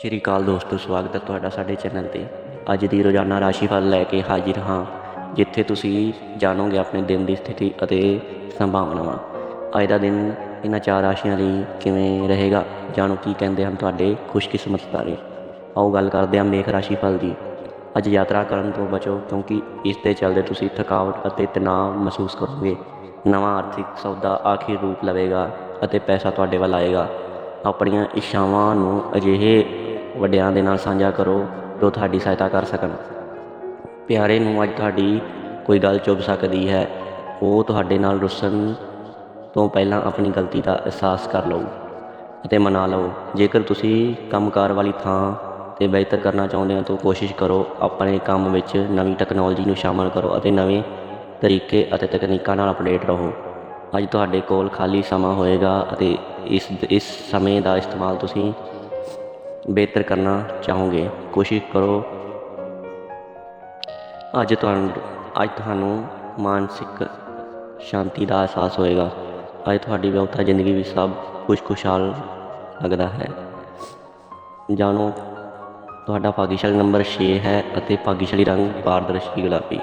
ਸ਼੍ਰੀ ਅਕਾਲ ਦੋਸਤੋ, ਸਵਾਗਤ ਹੈ ਤੁਹਾਡਾ ਸਾਡੇ ਚੈਨਲ ਤੇ। ਅੱਜ ਦੀ ਰੋਜ਼ਾਨਾ ਰਾਸ਼ੀ ਫਲ ਲੈ ਕੇ ਹਾਜ਼ਰ ਹਾਂ, ਜਿੱਥੇ ਤੁਸੀਂ ਜਾਣੋਗੇ ਆਪਣੇ ਦਿਨ ਦੀ ਸਥਿਤੀ ਅਤੇ ਸੰਭਾਵਨਾਵਾਂ। ਅੱਜ ਦਾ ਦਿਨ ਇਹਨਾਂ ਚਾਰ ਰਾਸ਼ੀਆਂ ਲਈ ਕਿਵੇਂ ਰਹੇਗਾ, ਜਾਣੋ ਕੀ ਕਹਿੰਦੇ ਹਨ ਤੁਹਾਡੇ ਖੁਸ਼ਕਿਸਮਤ ਬਾਰੇ ਆਓ ਗੱਲ ਕਰਦੇ ਹਾਂ ਮੇਖ ਰਾਸ਼ੀਫਲ ਦੀ। ਅੱਜ ਯਾਤਰਾ ਕਰਨ ਤੋਂ ਬਚੋ, ਕਿਉਂਕਿ ਇਸ ਦੇ ਚੱਲਦੇ ਤੁਸੀਂ ਥਕਾਵਟ ਅਤੇ ਤਣਾਅ ਮਹਿਸੂਸ ਕਰੋਗੇ। ਨਵਾਂ ਆਰਥਿਕ ਸੌਦਾ ਆਖਿਰ ਰੂਪ ਲਵੇਗਾ ਅਤੇ ਪੈਸਾ ਤੁਹਾਡੇ ਵੱਲ ਆਏਗਾ। ਆਪਣੀਆਂ ਇੱਛਾਵਾਂ ਨੂੰ ਅਜਿਹੇ ਵੱਡਿਆਂ ਦੇ ਨਾਲ ਸਾਂਝਾ ਕਰੋ, ਜੋ ਤੁਹਾਡੀ ਸਹਾਇਤਾ ਕਰ ਸਕਣ। ਪਿਆਰੇ ਨੂੰ ਅੱਜ ਤੁਹਾਡੀ ਕੋਈ ਗੱਲ ਚੁੱਭ ਸਕਦੀ ਹੈ, ਉਹ ਤੁਹਾਡੇ ਨਾਲ ਰੁੱਸਣ ਤੋਂ ਪਹਿਲਾਂ ਆਪਣੀ ਗਲਤੀ ਦਾ ਅਹਿਸਾਸ ਕਰ ਲਓ ਅਤੇ ਮਨਾ ਲਓ। ਜੇਕਰ ਤੁਸੀਂ ਕੰਮਕਾਰ ਵਾਲੀ ਥਾਂ ਤੇ ਬਿਹਤਰ ਕਰਨਾ ਚਾਹੁੰਦੇ ਹੋ, ਤਾਂ ਕੋਸ਼ਿਸ਼ ਕਰੋ ਆਪਣੇ ਕੰਮ ਵਿੱਚ ਨਵੀਂ ਟੈਕਨੋਲੋਜੀ ਨੂੰ ਸ਼ਾਮਲ ਕਰੋ ਅਤੇ ਨਵੇਂ ਤਰੀਕੇ ਅਤੇ ਤਕਨੀਕਾਂ ਨਾਲ ਅਪਡੇਟ ਰਹੋ। ਅੱਜ ਤੁਹਾਡੇ ਕੋਲ ਖਾਲੀ ਸਮਾਂ ਹੋਏਗਾ ਅਤੇ ਇਸ ਇਸ ਸਮੇਂ ਦਾ ਇਸਤੇਮਾਲ ਤੁਸੀਂ ਬਿਹਤਰ ਕਰਨਾ ਚਾਹੋਗੇ? ਕੋਸ਼ਿਸ਼ ਕਰੋ। ਅੱਜ ਤੁਹਾਨੂੰ ਅੱਜ ਤੁਹਾਨੂੰ ਮਾਨਸਿਕ ਸ਼ਾਂਤੀ ਦਾ ਅਹਿਸਾਸ ਹੋਏਗਾ। ਅੱਜ ਤੁਹਾਡੀ ਵਿਆਹਤਾ ਜ਼ਿੰਦਗੀ ਵਿੱਚ ਸਭ ਕੁਝ ਖੁਸ਼ਹਾਲ ਲੱਗਦਾ ਹੈ। ਜਾਣੋ, ਤੁਹਾਡਾ ਭਾਗੀਸ਼ਾਲੀ ਨੰਬਰ 6 ਹੈ ਅਤੇ ਭਾਗੀਸ਼ਾਲੀ ਰੰਗ ਪਾਰਦਰਸ਼ੀ ਗੁਲਾਬੀ।